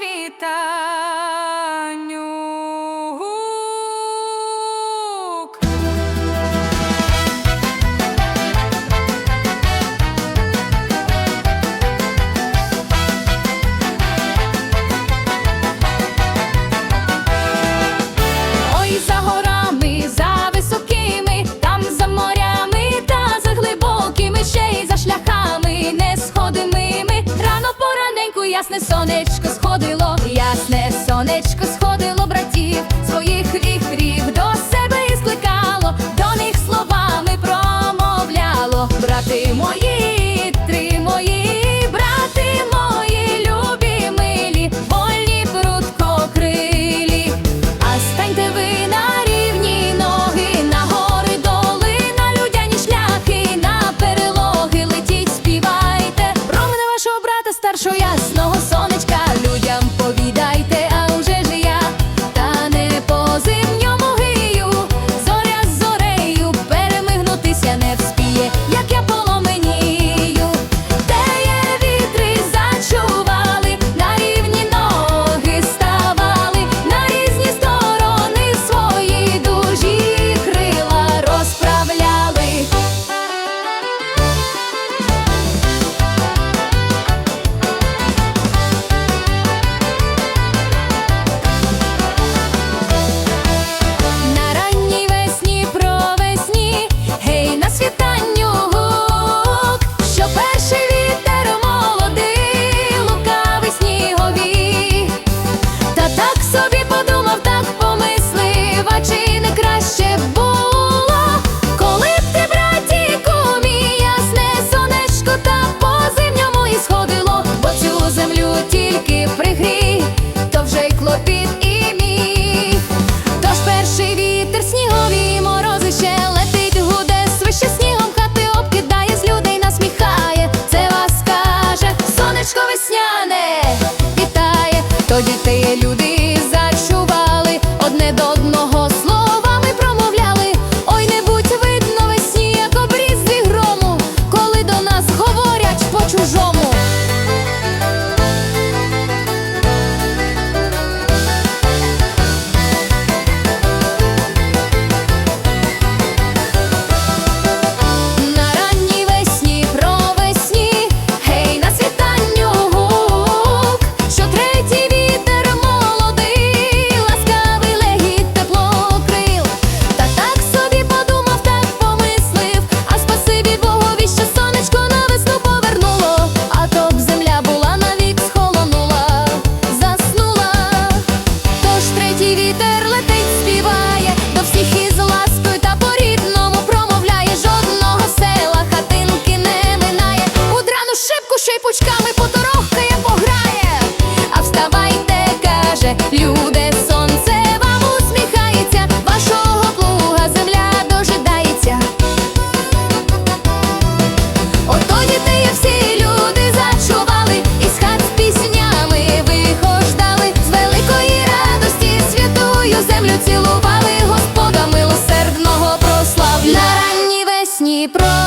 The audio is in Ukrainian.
світа. Те люди зачували, одне до одного і про.